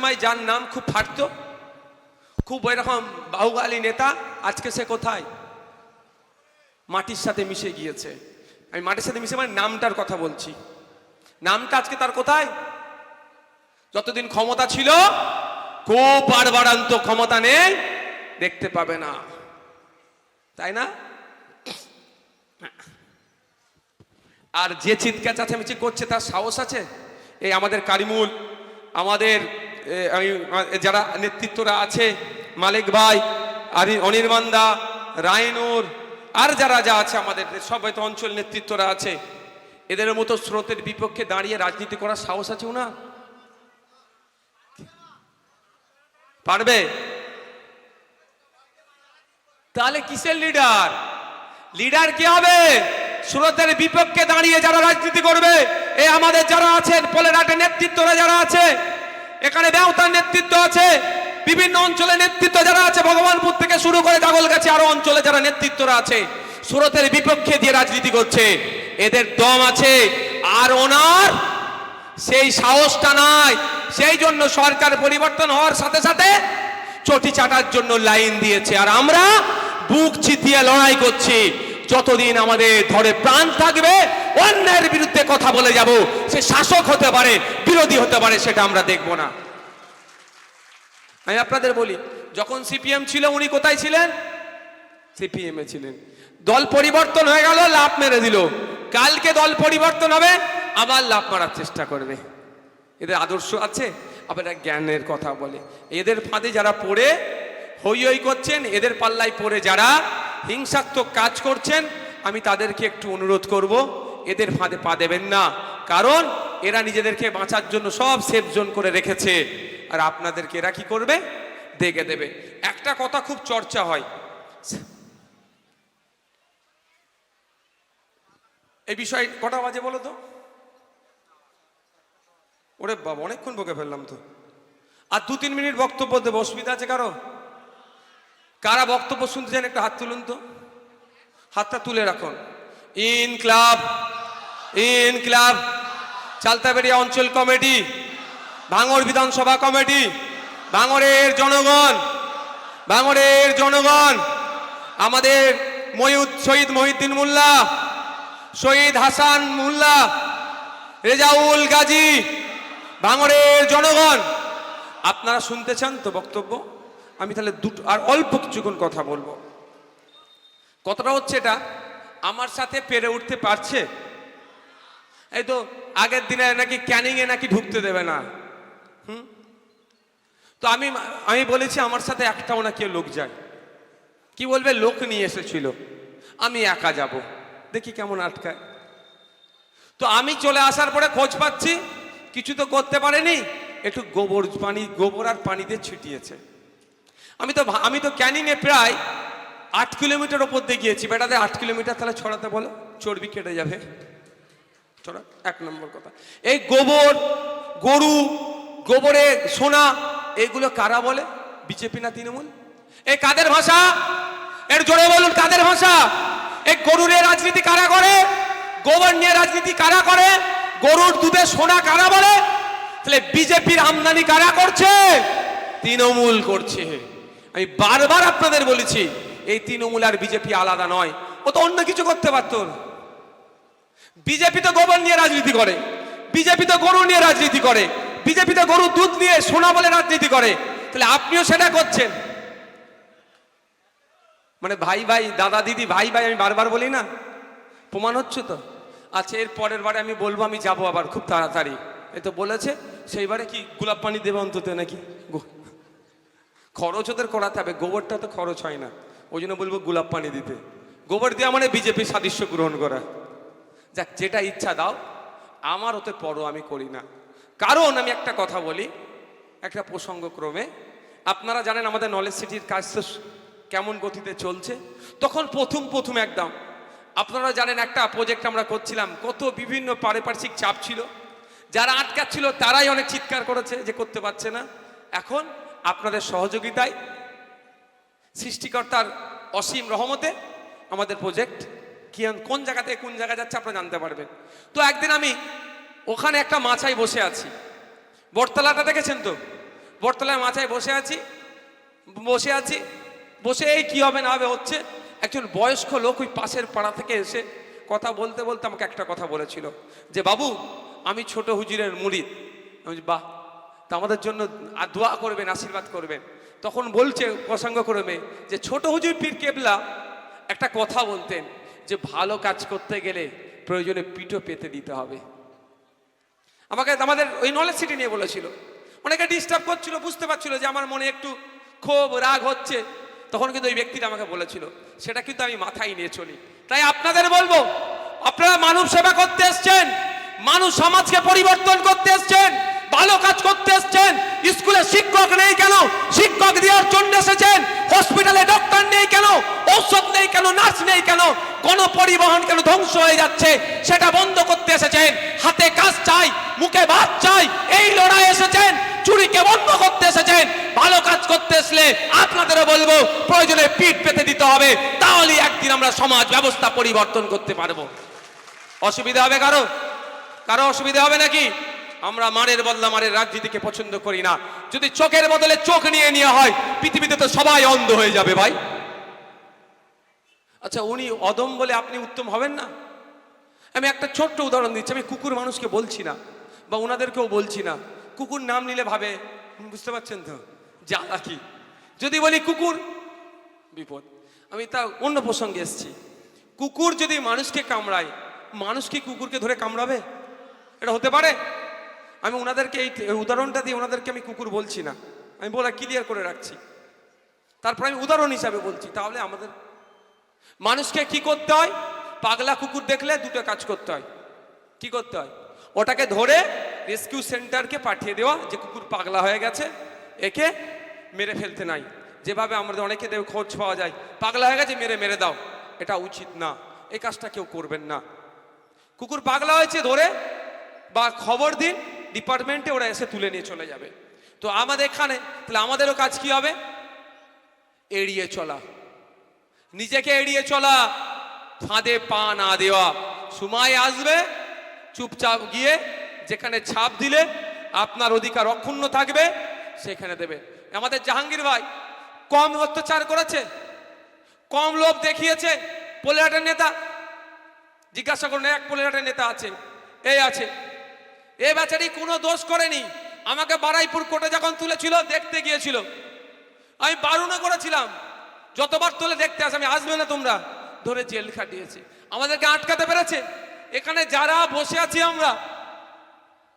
সময় যার নাম খুব ফাটতো, খুব এরকম বাহুবালী নেতা, আজকে সে কোথায়? মাটির সাথে মিশে গিয়েছে। আমি মাটির সাথে মিশে মানে নামটার কথা বলছি। নামটা আজকে তার কোথায়? যতদিন ক্ষমতা ছিল, খুব বাড়বাড়ান্ত ক্ষমতা নেই, দেখতে পাবে না। তাই না? আর যে চিৎকার চাচামেচি করছে, তার সাহস আছে? এই আমাদের কারিমুল, আমাদের আমি যারা নেতৃত্বরা আছে, মালিক ভাই, আর অনির্বাণদা রায়নুর, আর যারা, যা আছে আমাদের সবাই তো অঞ্চল নেতৃত্বরা আছে, এদের মতো স্রোতের বিপক্ষে দাঁড়িয়ে রাজনীতি করার সাহস আছে না পারবে? তাহলে কিসের লিডার? লিডার কি হবে? সুরতের বিপক্ষে দাঁড়িয়ে যারা রাজনীতি করবে, এ আমাদের যারা আছেন পোলেরাটের নেতৃত্বরা যারা আছে এখানে ব্যবতার নেতৃত্ব আছে। বিভিন্ন অঞ্চলে নেতৃত্ব যারা আছে, ভগবানপুর থেকে শুরু করে গাছে আরও অঞ্চলে যারা নেতৃত্বরা আছে, সুরতের বিপক্ষে দিয়ে রাজনীতি করছে। এদের দম আছে। আর ওনার সেই সাহসটা নাই। সেই জন্য সরকার পরিবর্তন হওয়ার সাথে সাথে চটি চাটার জন্য লাইন দিয়েছে। আর আমরা বুক চিতিয়ে লড়াই করছি। যতদিন আমাদের ধরে প্রাণ থাকবে অন্যের বিরুদ্ধে কথা বলে যাব। সে শাসক হতে পারে, বিরোধী হতে পারে, সেটা আমরা দেখব না। আমি আপনাদের বলি, যখন সিপিএম ছিল, উনি কোথায় ছিলেন? সিপিএম এ ছিলেন। দল পরিবর্তন হয়ে গেল লাভ মেরে দিল। কালকে দল পরিবর্তন হবে, আবার লাভ মারার চেষ্টা করবে। এদের আদর্শ আছে, আবার জ্ঞানের কথা বলে। এদের ফাঁদে যারা পড়ে, হই হই করছেন, এদের পাল্লায় পড়ে যারা হিংসাত্মক কাজ করছেন, আমি তাদেরকে একটু অনুরোধ করব এদের ফাঁদে পা দেবেন না। কারণ এরা নিজেদেরকে বাঁচার জন্য সব সেফ জোন করে রেখেছে। আর আপনাদেরকে এরা কি করবে? দেখে দেবে। একটা কথা খুব চর্চা হয়। এই বিষয় কটা বাজে বলো তো? ওরে বাবা, অনেকক্ষণ বকে ফেললাম তো। আর দু তিন মিনিট বক্তব্য দেবো, অসুবিধা আছে কারও? কারা বক্তব্য শুনতে চান একটু হাত তুলুন তো। হাতটা তুলে রাখুন। ইন ক্লাব ইন ক্লাব চালতাবেড়িয়া অঞ্চল কমিটি, ভাঙড় বিধানসভা কমিটি, ভাঙড়ের জনগণ ভাঙড়ের জনগণ, আমাদের ময়ূদ শহীদ মহিউদ্দিন মোল্লা, শহীদ হাসান মোল্লা, রেজাউল গাজী, ভাঙড়ের জনগণ। আপনারা শুনতে চান তো বক্তব্য? আমি তাহলে দুটো আর অল্প কিছুক্ষণ কথা বলব। কথাটা হচ্ছে এটা, আমার সাথে পেরে উঠতে পারছে? এই তো আগের দিনে নাকি ক্যানিংয়ে নাকি ঢুকতে দেবে না। হুম? তো আমি আমি বলেছি আমার সাথে একটাও না কেউ লোক যায়। কি বলবে? লোক নিয়ে এসেছিল। আমি একা যাব। দেখি কেমন আটকায়। তো আমি চলে আসার পরে খোঁজ পাচ্ছি, কিছু তো করতে পারেনি। একটু গোবর পানি, গোবর আর পানি দিয়ে ছিটিয়েছে। আমি তো আমি তো ক্যানিংয়ে প্রায় আট কিলোমিটার ওপর দিয়ে গিয়েছি। বেটাতে আট কিলোমিটার তাহলে ছড়াতে বলো, চর্বি কেটে যাবে। ছড়া এক নম্বর কথা। এই গোবর, গরু, গোবরে সোনা এগুলো কারা বলে? বিজেপি না তৃণমূল? এই কাদের ভাষা? এর জোরে বলুন, কাদের ভাষা? এই গরুর রাজনীতি কারা করে? গোবর নিয়ে রাজনীতি কারা করে? গরুর দুধে সোনা কারা বলে? তাহলে বিজেপির আমদানি কারা করছে? তৃণমূল করছে। আমি বারবার আপনাদের বলেছি, এই তৃণমূল আর বিজেপি আলাদা নয়। ও তো অন্য কিছু করতে পারতো। বিজেপি তো গোবর নিয়ে রাজনীতি করে। বিজেপি তো গরু নিয়ে রাজনীতি করে। বিজেপি তো গরু দুধ নিয়ে সোনা বলে রাজনীতি করে। তাহলে আপনিও সেটা করছেন। মানে ভাই ভাই, দাদা দিদি, ভাই ভাই, আমি বারবার বলি না, প্রমাণ হচ্ছে তো। আচ্ছা এর পরের বারে আমি বলব, আমি যাব আবার খুব তাড়াতাড়ি। এ তো বলেছে সেইবারে কি গোলাপ পানি দেবে অন্তত নাকি? খরচ ওদের করাতে হবে, গোবরটা তো খরচ হয় না। ওই জন্য বলব গোলাপ পানি দিতে। গোবর দেওয়া মানে বিজেপি সাদৃশ্য গ্রহণ করা। যাক, যেটা ইচ্ছা দাও। আমার ওতে পরও আমি করি না। কারণ আমি একটা কথা বলি, একটা প্রসঙ্গক্রমে। আপনারা জানেন আমাদের নলেজ সিটির কাজ তো কেমন গতিতে চলছে? তখন প্রথম প্রথম একদম। আপনারা জানেন একটা প্রজেক্ট আমরা করছিলাম, কত বিভিন্ন পারিপার্শ্বিক চাপ ছিল। যারা আটকাচ্ছিল, তারাই অনেক চিৎকার করেছে যে করতে পারছে না। এখন আপনাদের সহযোগিতায় সৃষ্টিকর্তার অসীম রহমতে আমাদের প্রজেক্ট কি কোন জায়গা থেকে কোন জায়গা যাচ্ছে আপনারা জানতে পারবেন। তো একদিন আমি ওখানে একটা মাছায় বসে আছি। বটতলাটা দেখেছেন তো? বটতলায় মাথায় বসে আছি বসে আছি, বসে এই কি হবে না হবে হচ্ছে, একজন বয়স্ক লোক ওই পাশের পাড়া থেকে এসে কথা বলতে বলতে আমাকে একটা কথা বলেছিল যে, বাবু, আমি ছোট হুজুরের মুরিদ আমি বাহ, তা আমাদের জন্য আর দোয়া করবেন, আশীর্বাদ করবেন। তখন বলছে প্রসঙ্গ করবে যে, ছোট হুজুর পীর কেবলা একটা কথা বলতেন। যে ভালো কাজ করতে গেলে প্রয়োজনে পিঠও পেতে দিতে হবে। আমাকে আমাদের ওই নলেজ সিটি নিয়ে বলেছিল। অনেকে ডিস্টার্ব করছিল, বুঝতে পারছিল যে আমার মনে একটু ক্ষোভ, রাগ হচ্ছে। তখন কিন্তু ওই ব্যক্তিটা আমাকে বলেছিল, সেটা কিন্তু আমি মাথায় নিয়ে চলি। তাই আপনাদের বলব, আপনারা মানব সেবা করতে এসছেন, মানুষ সমাজকে পরিবর্তন করতে এসছেন ভালো কাজ করতে এসছেন। স্কুলে শিক্ষক নেই কেন? শিক্ষক দেওয়ার জন্য এসেছেন। হসপিটালে ডক্টর নেই কেন? ঔষধ নেই কেন? নার্স নেই কেন? কোন পরিবহন কেন ধ্বংস হয়ে যাচ্ছে? সেটা বন্ধ করতে এসেছেন। হাতে কাজ চাই, মুখে ভাত চাই, এই লড়াই এসেছেন। চুরিকে বন্ধ করতে এসেছেন। ভালো কাজ করতে আসলে আপনাদেরও বলব, প্রয়োজনে পিঠ পেতে দিতে হবে। তাহলে একদিন আমরা সমাজ ব্যবস্থা পরিবর্তন করতে পারব। অসুবিধা হবে কারও? কারও অসুবিধা হবে নাকি? আমরা মারের বদলা মারের রাজনীতিকে পছন্দ করি না। যদি চোখের বদলে চোখ নিয়ে নেওয়া হয়, পৃথিবীতে তো সবাই অন্ধ হয়ে যাবে ভাই। আচ্ছা উনি অদম বলে আপনি উত্তম হবেন না? আমি একটা ছোট্ট উদাহরণ দিচ্ছি, আমি কুকুর মানুষকে বলছি না, বা ওনাদেরকেও বলছি না। কুকুর নাম নিলে ভাবে, বুঝতে পারছেন তো? জ্বালা কি? যদি বলি কুকুর, বিপদ। আমি তা অন্য প্রসঙ্গে এসেছি। কুকুর যদি মানুষকে কামড়ায়, মানুষ কি কুকুরকে ধরে কামড়াবে? এটা হতে পারে? আমি ওনাদেরকে এই উদাহরণটা দিয়ে ওনাদেরকে আমি কুকুর বলছি না। আমি বলা ক্লিয়ার করে রাখছি। তারপর আমি উদাহরণ হিসাবে বলছি, তাহলে আমাদের মানুষকে কি করতে হয়? পাগলা কুকুর দেখলে দুটো কাজ করতে হয়। কি করতে হয়? ওটাকে ধরে রেস্কিউ সেন্টারকে পাঠিয়ে দেওয়া, যে কুকুর পাগলা হয়ে গেছে, একে মেরে ফেলতে নাই। যেভাবে আমাদের অনেকে খোঁজ পাওয়া যায়, পাগলা হয়ে গেছে, মেরে মেরে দাও। এটা উচিত না। এই কাজটা কেউ করবেন না। কুকুর পাগলা হয়েছে ধরে বা খবর দিন ডিপার্টমেন্টে ওরা এসে তুলে নিয়ে চলে যাবে। তো আমাদের এখানে, তাহলে আমাদেরও কাজ কি হবে? এড়িয়ে চলা। নিজেকে এড়িয়ে চলা। ফাঁদে পা না দেওয়া। সময় আসবে, চুপচাপ গিয়ে যেখানে ছাপ দিলে আপনার অধিকার অক্ষুণ্ণ থাকবে, সেখানে দেবে। আমাদের জাহাঙ্গীর ভাই কম অত্যাচার করেছে, কম লোভ দেখিয়েছে। পোলেরাটের নেতা, জিজ্ঞাসা করুন, এক পোলেরাটের নেতা আছে, এই আছে। এ বেচারি কোনো দোষ করেনি। আমাকে বারাইপুর কোর্টে যখন তুলেছিল, দেখতে গিয়েছিল। আমি বারণও করেছিলাম। যতবার তুলে দেখতে আসে, আমি আসবে না তোমরা। ধরে জেল খাটিয়েছে। আমাদেরকে আটকাতে পেরেছে? এখানে যারা বসে আছি আমরা,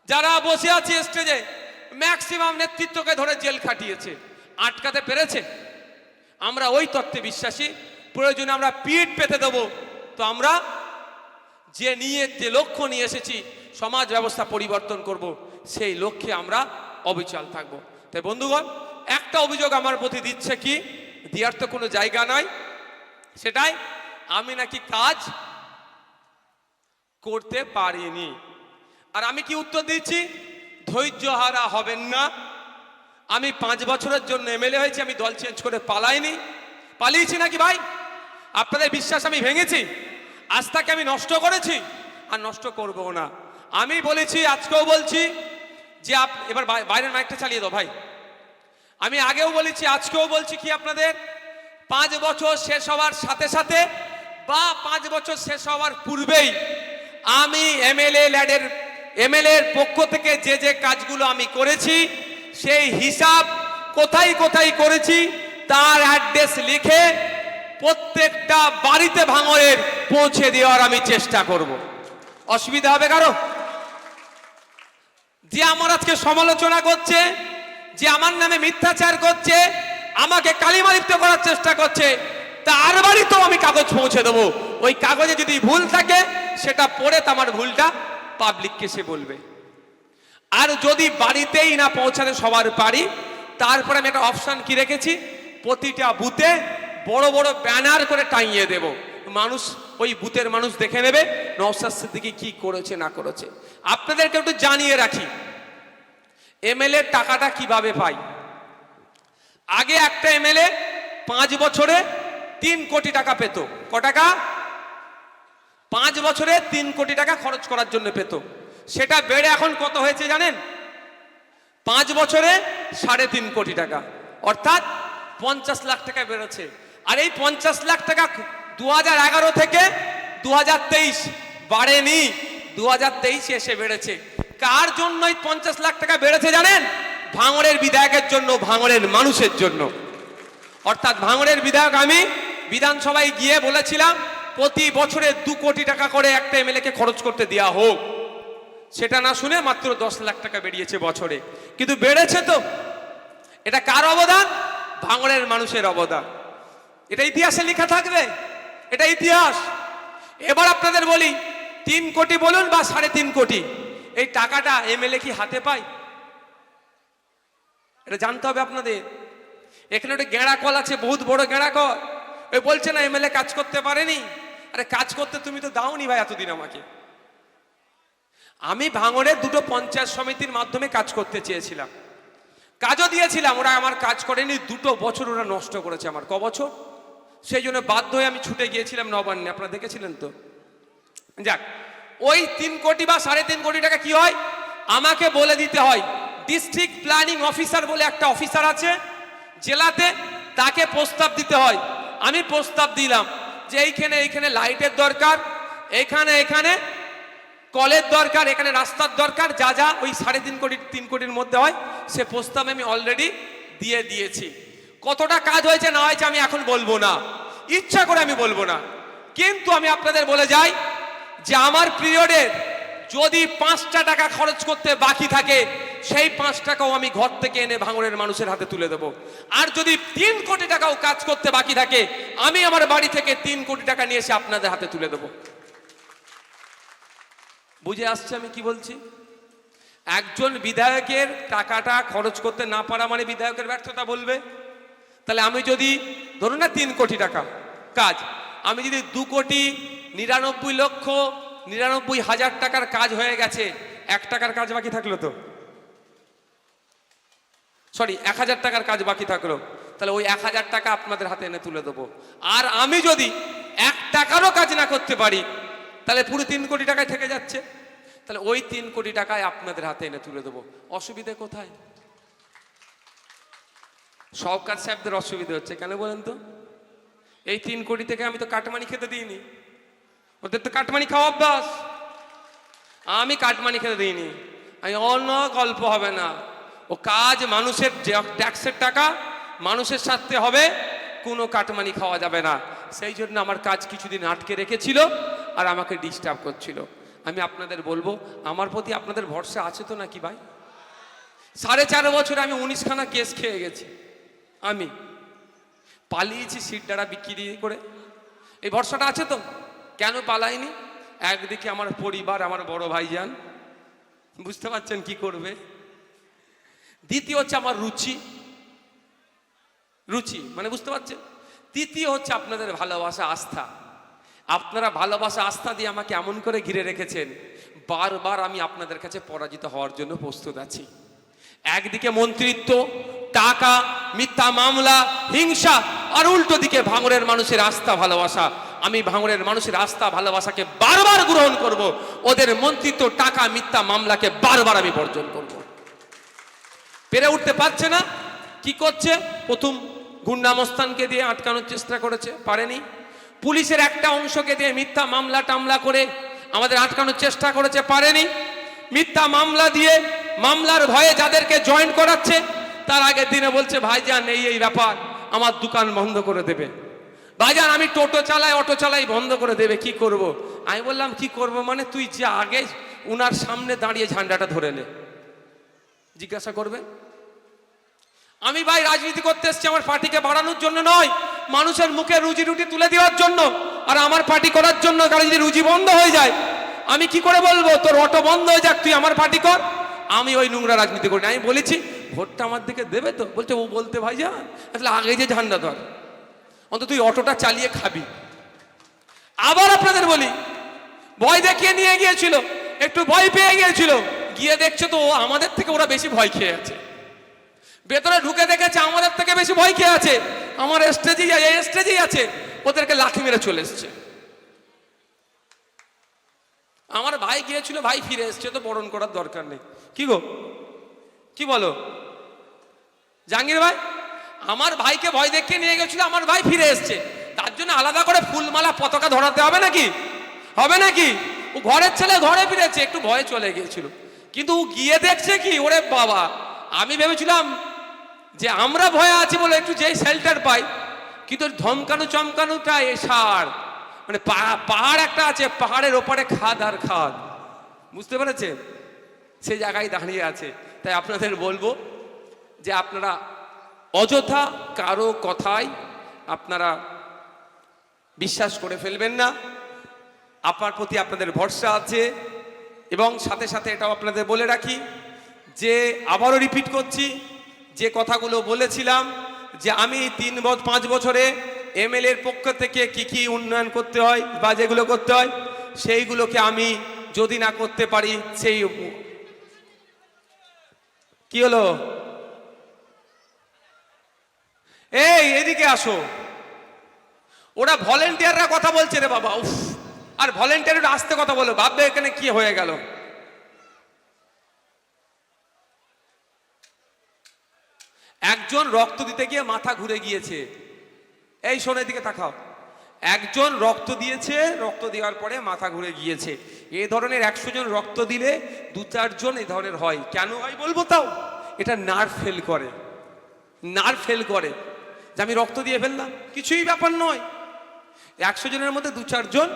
যারা বসে আছি স্টেজে ম্যাক্সিমাম নেতৃত্বকে ধরে জেল খাটিয়েছে। আটকাতে পেরেছে? আমরা ওই তত্ত্বে বিশ্বাসী। প্রয়োজনে আমরা পিঠ পেতে দেবো। তো আমরা যে নিয়ে যে লক্ষ্য নিয়ে এসেছি, সমাজ ব্যবস্থা পরিবর্তন করব, সেই লক্ষ্যে আমরা অবিচল থাকব। তাই বন্ধুগণ, একটা অভিযোগ আমার প্রতি দিচ্ছে কি? দেওয়ার তো কোনো জায়গা নাই। সেটাই, আমি নাকি কাজ করতে পারিনি। আর আমি কি উত্তর দিচ্ছি? ধৈর্য হারা হবেন না। আমি পাঁচ বছরের জন্য এমএলএ হয়েছি, আমি দল চেঞ্জ করে পালাইনি। পালিয়েছি নাকি ভাই? আপনাদের বিশ্বাস আমি ভেঙেছি? আস্থাকে আমি নষ্ট করেছি আর নষ্ট করব না। আমি বলেছি, আজকেও বলছি যে আপ, এবার বাইরের মাইকটা চালিয়ে দাও ভাই। আমি আগেও বলেছি, আজকেও বলছি কি আপনাদের? পাঁচ বছর শেষ হওয়ার সাথে সাথে বা পাঁচ বছর শেষ হওয়ার পূর্বেই আমি এমএলএ ল্যাডের এমএলএ এর পক্ষ থেকে যে যে কাজগুলো আমি করেছি, সেই হিসাব কোথায় কোথায় করেছি, তার অ্যাড্রেস লিখে প্রত্যেকটা বাড়িতে ভাঙরের পৌঁছে দেওয়ার আমি চেষ্টা করব। অসুবিধা হবে কারও? যে আমার আজকে সমালোচনা করছে, যে আমার নামে মিথ্যাচার করছে, আমাকে কালিমালিপ্ত করার চেষ্টা করছে তার বাড়িতেও আমি কাগজ পৌঁছে দেবো। ওই কাগজে যদি ভুল থাকে, সেটা পড়ে তো আমার ভুলটা পাবলিককে সে বলবে। আর যদি বাড়িতেই না পৌঁছাতে সবার পারি, তারপরে আমি একটা অপশান কি রেখেছি? প্রতিটা বুথে বড় বড় ব্যানার করে টাঙিয়ে দেব। মানুষ, ওই বুথের মানুষ দেখে নেবে নওসাদ সিদ্দিকি কি করেছে, না করেছে। আপনাদেরকে একটু জানিয়ে রাখি এমএলএ টাকাটা কীভাবে পাই? আগে একটা এমএলএ পাঁচ বছরে তিন কোটি টাকা পেত। ক টাকা? পাঁচ বছরে তিন কোটি টাকা খরচ করার জন্য পেত। সেটা বেড়ে এখন কত হয়েছে জানেন? পাঁচ বছরে সাড়ে তিন কোটি টাকা। অর্থাৎ পঞ্চাশ লাখ টাকা বেরোচ্ছে আর এই পঞ্চাশ লাখ টাকা দু থেকে দু হাজার তেইশ বাড়েনি। দু হাজার তেইশে এসে বেড়েছে। কার জন্য এই পঞ্চাশ লাখ টাকা বেড়েছে জানেন? ভাঙড়ের বিধায়কের জন্য, ভাঙড়ের মানুষের জন্য। অর্থাৎ ভাঙড়ের বিধায়ক আমি বিধানসভায় গিয়ে বলেছিলাম, প্রতি বছরে দু কোটি টাকা করে একটা এমএলএ কে খরচ করতে দেওয়া হোক। সেটা না শুনে মাত্র দশ লাখ টাকা বেরিয়েছে বছরে। কিন্তু বেড়েছে তো। এটা কার অবদান? ভাঙড়ের মানুষের অবদান। এটা ইতিহাসে লেখা থাকবে। এটা ইতিহাস। এবার আপনাদের বলি, তিন কোটি বলুন বা সাড়ে তিন কোটি। এই টাকাটা এমএলএ কি হাতে পায়? এটা জানতে হবে আপনাদের। এখানে একটা গেঁড়া কল আছে, বহুত বড় গেঁড়া কল। ওই বলছে না এমএলএ কাজ করতে পারেনি। আরে, কাজ করতে তুমি তো দাওনি ভাই এতদিন আমাকে। আমি ভাঙড়ের দুটো পঞ্চায়েত সমিতির মাধ্যমে কাজ করতে চেয়েছিলাম। কাজও দিয়েছিলাম, ওরা আমার কাজ করেনি, দুটো বছর ওরা নষ্ট করেছে আমার। ক বছর? সেই জন্য বাধ্য হয়ে আমি ছুটে গিয়েছিলাম নবান্নে। আপনারা দেখেছিলেন তো? যাক, ওই তিন কোটি বা সাড়ে তিন কোটি টাকা কি হয়? আমাকে বলে দিতে হয় ডিস্ট্রিক্ট প্ল্যানিং অফিসার বলে একটা অফিসার আছে, জেলাতে তাকে প্রস্তাব দিতে হয়। আমি প্রস্তাব দিলাম যে এইখানে এইখানে লাইটের দরকার এখানে এখানে কলের দরকার, এখানে রাস্তার দরকার, যা যা ওই সাড়ে তিন কোটি, তিন কোটির মধ্যে হয়, সে প্রস্তাব আমি অলরেডি দিয়ে দিয়েছি। কতটা কাজ হয়েছে না হয়েছে আমি এখন বলব না। ইচ্ছা করে আমি বলব না। কিন্তু আমি আপনাদের বলে যাই যে আমার পিরিয়ডের যদি পাঁচটা টাকা খরচ করতে বাকি থাকে, সেই পাঁচ টাকাও আমি ঘর থেকে এনে ভাঙড়ের মানুষের হাতে তুলে দেবো। আর যদি তিন কোটি টাকাও কাজ করতে বাকি থাকে, আমি আমার বাড়ি থেকে তিন কোটি টাকা নিয়ে এসে আপনাদের হাতে তুলে দেবো। বুঝে আসছে আমি কি বলছি? একজন বিধায়কের টাকাটা খরচ করতে না পারা মানে বিধায়কের ব্যর্থতা বলবে? তাহলে আমি যদি, ধরুন না তিন কোটি টাকা, কাজ, আমি যদি দু কোটি নিরানব্বই লক্ষ নিরানব্বই হাজার টাকার কাজ হয়ে গেছে, এক টাকার কাজ বাকি থাকল তো? সরি এক হাজার টাকার কাজ বাকি থাকল। তাহলে ওই এক হাজার টাকা আপনাদের হাতে এনে তুলে দেবো। আর আমি যদি এক টাকারও কাজ না করতে পারি, তাহলে পুরো তিন কোটি টাকায় থেকে যাচ্ছে। তাহলে ওই তিন কোটি টাকায় আপনাদের হাতে এনে তুলে দেবো। অসুবিধে কোথায়? সরকার সাহেবদের অসুবিধা হচ্ছে, কেন বলেন তো? এই তিন কোটি থেকে আমি তো কাটমানি খেতে দিইনি। ওদের তো কাটমানি খাওয়া অভ্যাস। আমি কাটমানি খেতে দিইনি। আমি অন্য গল্প হবে না। ও কাজ মানুষের ট্যাক্সের টাকা, মানুষের সাথে হবে, কোনো কাটমানি খাওয়া যাবে না। সেই জন্য আমার কাজ কিছুদিন আটকে রেখেছিল আর আমাকে ডিস্টার্ব করছিল। আমি আপনাদের বলব, আমার প্রতি আপনাদের ভরসা আছে তো নাকি ভাই? সাড়ে চার বছর আমি উনিশখানা কেস খেয়ে গেছি। আমি পালিয়েছি সিট ডাড়া বিক্রি করে। এই ভরসাটা আছে তো? কেন পালাইনি একদিকে আমার পরিবার, আমার বড় ভাইজান। বুঝতে পারছেন কি করবে? দ্বিতীয় হচ্ছে আমার রুচি। রুচি মানে বুঝতে পারছেন? তৃতীয় হচ্ছে আপনাদের ভালোবাসা, আস্থা। আপনারা ভালোবাসা, আস্থা দিয়ে আমাকে এমন করে ঘিরে রেখেছেন, বারবার আমি আপনাদের কাছে পরাজিত হওয়ার জন্য প্রস্তুত আছি। একদিকে মন্ত্রিত্ব, টাকা, মিথ্যা মামলা, হিংসা, আর উল্টো দিকে ভাঙড়ের মানুষের আস্থা ভালোবাসা। আমি ভাঙড়ের মানুষের আস্থা ভালোবাসাকে বারবার গ্রহণ করব। ওদের মন্ত্রিত্ব, টাকা, মিথ্যা মামলাকে বারবার আমি বর্জন করব। পেরে উঠতে পারছে না। কি করছে? প্রথম গুন্ডামস্তানকে দিয়ে আটকানোর চেষ্টা করেছে, পারেনি। পুলিশের একটা অংশকে দিয়ে মিথ্যা মামলা টামলা করে আমাদের আটকানোর চেষ্টা করেছে, পারেনি। মিথ্যা মামলা দিয়ে মামলার ভয়ে যাদেরকে জয়েন করাচ্ছে, তার আগের দিনে বলছে, ভাইজান, এই এই ব্যাপার আমার দোকান বন্ধ করে দেবে। ভাইজান, আমি টোটো চালাই, অটো চালাই বন্ধ করে দেবে, কি করব। আমি বললাম, কি করব মানে তুই যে আগে উনার সামনে দাঁড়িয়ে ঝান্ডাটা ধরে নে। জিজ্ঞাসা করবে। আমি ভাই রাজনীতি করতে এসেছি, আমার পার্টিকে বাড়ানোর জন্য নয়, মানুষের মুখে রুজি রুটি তুলে দেওয়ার জন্য। আর আমার পার্টি করার জন্য কারও যদি রুজি বন্ধ হয়ে যায়, আমি কি করে বলব? তোর অটো বন্ধ হয়ে যাক, তুই আমার পার্টি কর। আমি ওই নোংরা রাজনীতি করি আমি বলেছি, ভোটটা আমার দিকে দেবে তো। বলছে, ও বলতে ভাই যা। আসলে আগে যে ঝান্ডা ধর। অন্তত তুই অটোটা চালিয়ে খাবি। আবার আপনাদের বলি, ভয় দেখিয়ে নিয়ে গিয়েছিল, একটু ভয় পেয়ে গিয়েছিল। গিয়ে দেখছে তো আমাদের থেকে ওরা বেশি ভয় খেয়ে আছে। ভেতরে ঢুকে দেখেছে আমাদের থেকে বেশি ভয় খেয়ে আছে। আমার স্টেজেই স্টেজেই আছে। ওদেরকে লাঠি মেরে চলে এসছে। আমার ভাই গিয়েছিল, ভাই ফিরে এসছে তো বরণ করার দরকার নেই। কি গো? কি বলো? জাহাঙ্গীর ভাই, আমার ভাইকে ভয় দেখিয়ে নিয়ে গেছিল, আমার ভাই ফিরে এসছে। তার জন্য আলাদা করে ফুলমালা পতাকা ধরাতে হবে নাকি? হবে নাকি? ও ঘরের ছেলে ঘরে ফিরেছে, একটু ভয়ে চলে গিয়েছিল। কিন্তু ও গিয়ে দেখছে কি? ওরে বাবা, আমি ভেবেছিলাম যে আমরা ভয়ে আছি বলে একটু যেই শেল্টার পাই, কিন্তু ধমকানো চমকানোটা এসার মানে পাহাড় একটা আছে, পাহাড়ের ওপারে খাদ আর খাদ। বুঝতে পেরেছে সে জায়গায় দাঁড়িয়ে আছে। তাই আপনাদের বলব যে আপনারা অযথা কারও কথায় আপনারা বিশ্বাস করে ফেলবেন না। আপনার প্রতি আপনাদের ভরসা আছে। এবং সাথে সাথে এটাও আপনাদের বলে রাখি যে, আবারও রিপিট করছি, যে কথাগুলো বলেছিলাম যে আমি তিন পাঁচ বছরে এমএলএর পক্ষ থেকে কি কি উন্নয়ন করতে হয় বা যেগুলো করতে হয়, সেইগুলোকে আমি যদি না করতে পারি, সেই কি হলো? এই, এদিকে আসো। ওরা ভলেন্টিয়াররা কথা বলছে রে বাবা, উফ। আর ভলেন্টিয়ার আসতে কথা বলো, ভাববে এখানে কি হয়ে গেল। একজন রক্ত দিতে গিয়ে মাথা ঘুরে গিয়েছে। এই শোনের দিকে তাকাও। একজন রক্ত দিয়েছে, রক্ত দেওয়ার পরে মাথা ঘুরে গিয়েছে। এ ধরনের একশো জন রক্ত দিলে দু চারজন এ ধরনের হয়। কেন হয় বলব তাও? এটা নার্ভ ফেল করে। নার্ভ ফেল করে যে আমি রক্ত দিয়ে ফেললাম। কিছুই ব্যাপার নয়। একশো জনের মধ্যে দু চারজন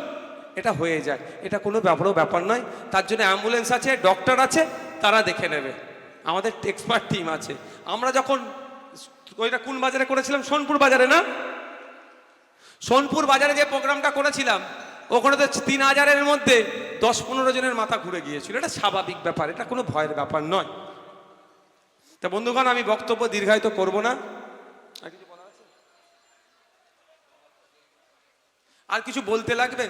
এটা হয়ে যায়। এটা কোনো ব্যাপারও ব্যাপার নয়। তার জন্য অ্যাম্বুলেন্স আছে ডক্টর আছে, তারা দেখে নেবে। আমাদের এক্সপার্ট টিম আছে। আমরা যখন, ওইটা কোন বাজারে করেছিলাম? সোনপুর বাজারে না? সোনপুর বাজারে যে প্রোগ্রামটা করেছিলাম, ওখানে তো তিন হাজারের মধ্যে দশ পনেরো জনের মাথা ঘুরে গিয়েছিল। এটা স্বাভাবিক ব্যাপার, এটা কোনো ভয়ের ব্যাপার নয়। তা বন্ধুগণ, আমি বক্তব্য দীর্ঘায়িত করব না। আর কিছু বলতে লাগবে?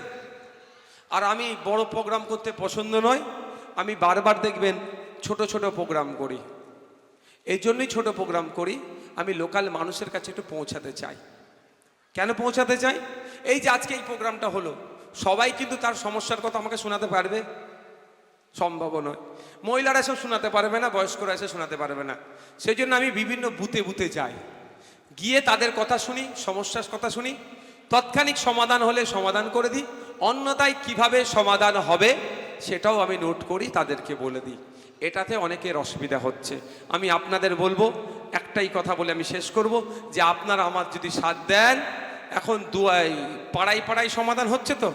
আর আমি বড় প্রোগ্রাম করতে পছন্দ নয়, আমি বারবার দেখবেন ছোট ছোট প্রোগ্রাম করি। এই জন্যই ছোট প্রোগ্রাম করি, আমি লোকাল মানুষের কাছে একটু পৌঁছাতে চাই। কেন পৌঁছাতে চাই? এই যে আজকে এই প্রোগ্রামটা হলো, সবাই কিন্তু তার সমস্যার কথা আমাকে শোনাতে পারবে? সম্ভব নয়। মহিলারা এসব শোনাতে পারবে না, বয়স্করা এসে শোনাতে পারবে না। সেই জন্য আমি বিভিন্ন বুথে বুথে যাই। গিয়ে তাদের কথা শুনি, সমস্যার কথা শুনি, তৎক্ষণিক সমাধান হলে সমাধান করে দিই। অন্যথায় কীভাবে সমাধান হবে সেটাও আমি নোট করি, তাদেরকে বলে দিই। এটাতে অনেকের অসুবিধা হচ্ছে। আমি আপনাদের বলব, একটাই কথা বলে আমি শেষ করব, যে আপনারা আমার যদি সাথ দেন, এখন দুয়াই পাড়ায় পাড়ায় সমাধান হচ্ছে তো?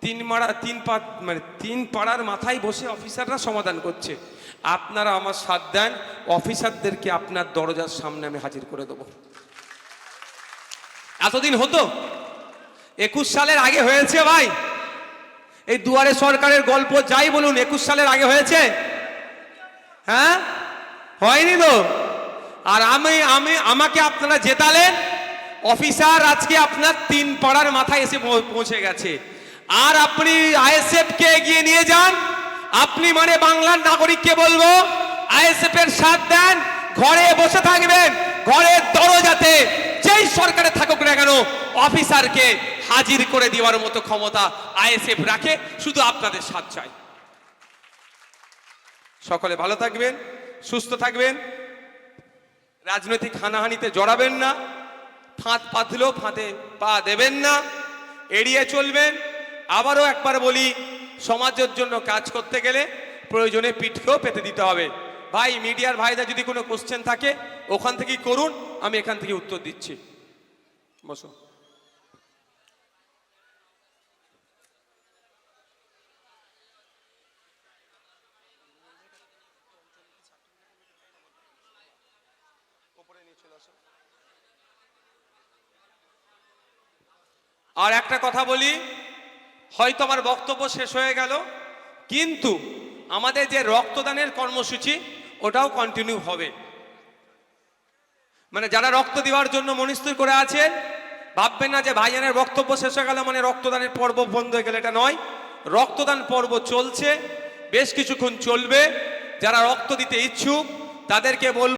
তিন মারা তিন পা মানে তিন পাড়ার মাথায় বসে অফিসাররা সমাধান করছে। আপনারা আমার সাথ দেন, অফিসারদেরকে আপনার দরজার সামনে আমি হাজির করে দেবো। এতদিন হতো? একুশ সালের আগে হয়েছে ভাই? এই দুয়ারে সরকারের গল্প যাই বলুন, একুশ সালের আগে হয়েছে? হ্যাঁ? হয়নি তো? আর আমি আমি, আমাকে আপনারা জেতালেন। অফিসার, আজকে আপনার তিন পাড়ার মাথায় এসে পৌঁছে গেছে। আর আপনি আইএসএফ কে এগিয়ে নিয়ে যান। আপনি মানে বাংলার নাগরিককে বলব আইএসএফ এর সাথ দেন, ঘরে বসে থাকবেন, ঘরের দরজাতে যেই সরকারে থাকুক না কেন, অফিসারকে হাজির করে দেওয়ার মতো ক্ষমতা আইএসএফ রাখে, শুধু আপনাদের সাথ চাই। সকলে ভালো থাকবেন, সুস্থ থাকবেন। রাজনৈতিক হানাহানিতে জড়াবেন না, ফাঁদ পাতলেও ফাঁদে পা দেবেন না, এড়িয়ে চলবেন। আবারও একবার বলি, সমাজের জন্য কাজ করতে গেলে প্রয়োজনে পিঠকেও পেতে দিতে হবে। ভাই, মিডিয়ার ভাইদের যদি কোনো কোশ্চেন থাকে, ওখান থেকেই করুন, আমি এখান থেকে উত্তর দিচ্ছি। বসো। আর একটা কথা বলি, হয়তো আমার বক্তব্য শেষ হয়ে গেল, কিন্তু আমাদের যে রক্তদানের কর্মসূচি, ওটাও কন্টিনিউ হবে। মানে যারা রক্ত দেওয়ার জন্য মনস্থির করে আছেন, ভাববেন না যে ভাইজানের বক্তব্য শেষ হয়ে গেল মানে রক্তদানের পর্ব বন্ধ হয়ে গেল, এটা নয়। রক্তদান পর্ব চলছে, বেশ কিছুক্ষণ চলবে। যারা রক্ত দিতে ইচ্ছুক, তাদেরকে বল